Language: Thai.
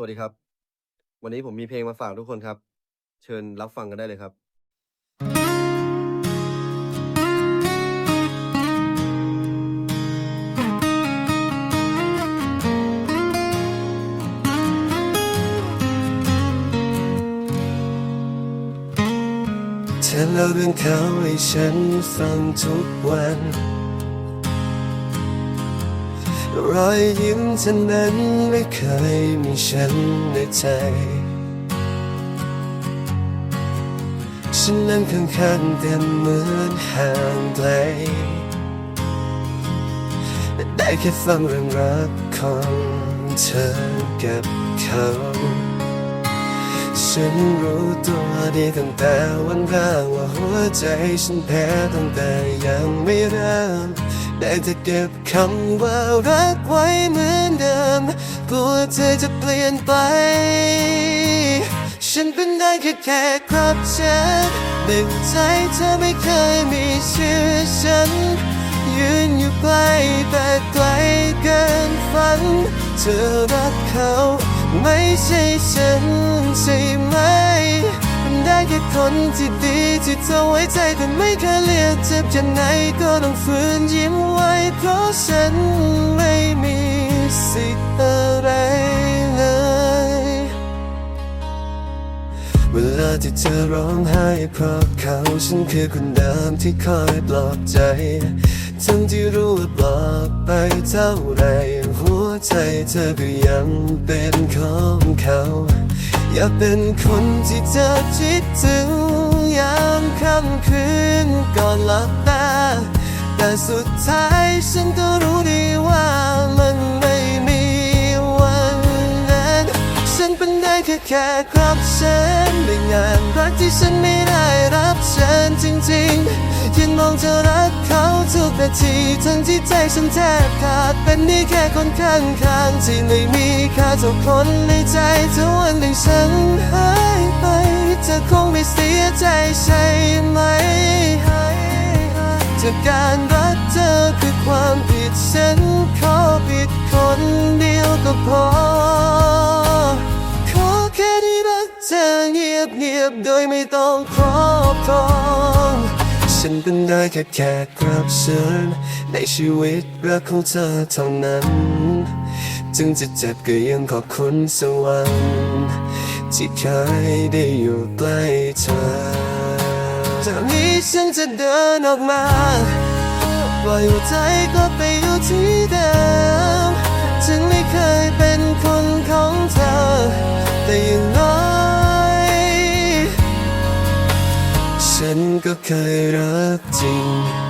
สวัสดีครับ วันนี้ผมมีเพลงมาฝากทุกคนครับ เชิญรับฟังกันได้เลยครับ เธอเล่าเรื่องเขาให้ฉันฟังทุกวัน รอยยิ้มเธอนั้นไม่เคยมีฉันในใจ ฉันนั่งข้างๆแต่เหมือนห่างไกลได้แค่ฟังเรื่องรักของเธอกับเขาฉันรู้ตัวดีตั้งแต่วันแรกว่าหัวใจฉันแพ้ตั้งแต่ยังไม่เริ่ม ได้แต่เก็บคำว่ารักไว้เหมือนเดิมกลัวเธอจะเปลี่ยนไป ฉันเป็นได้แค่แค่ครับฉันหนึ่งใจเธอไม่เคยมีชื่อฉัน ยืนอยู่ใกล้แต่ไกลเกินฝัน เธอรักเขา ไม่ใช่ฉันใช่ไหม คนที่ดีที่เธอไว้ใจแต่ไม่เคยเลือกเจ็บแค่ไหนก็ต้องฝืนยิ้มไว้ เพราะฉันไม่มีสิทธิ์อะไรเลย เวลาที่เธอร้องไห้เพราะเขาฉันคือคนเดิมที่คอยปลอบใจ ทั้งที่รู้ว่าปลอบไปเท่าไร หัวใจเธอก็ยังเป็นของเขา อย่าเป็นคนที่เธอคิดถึงยามค่ำคืนก่อนหลับตาแต่สุดท้ายฉันก็รู้ ได้แค่แค่ครับฉันในงานรักที่ฉันไม่ได้รับเชิญจริงๆยืนมองเธอรักเขาทุกนาทีทั้งที่ใจฉันแทบขาดเป็นนี่แค่คนข้างข้างๆที่ไม่มีค่าเท่าคนในใจเธอวันหนึ่งฉันหายไปเธอคงไม่เสียใจใช่ไหมจากการรักเธอคือความผิด เธอเงียบเงียบโดยไม่ต้องครอบครองฉันเป็นได้แค่แขกรับเชิญในชีวิตรักของเธอเท่านั้น จึงจะเจ็บก็ยังขอบคุณสวรรค์ที่เคยได้อยู่ใกล้เธอจากนี้ฉันจะเดินออกมาปล่อยหัวใจก็ไป ก็เคยรักจริง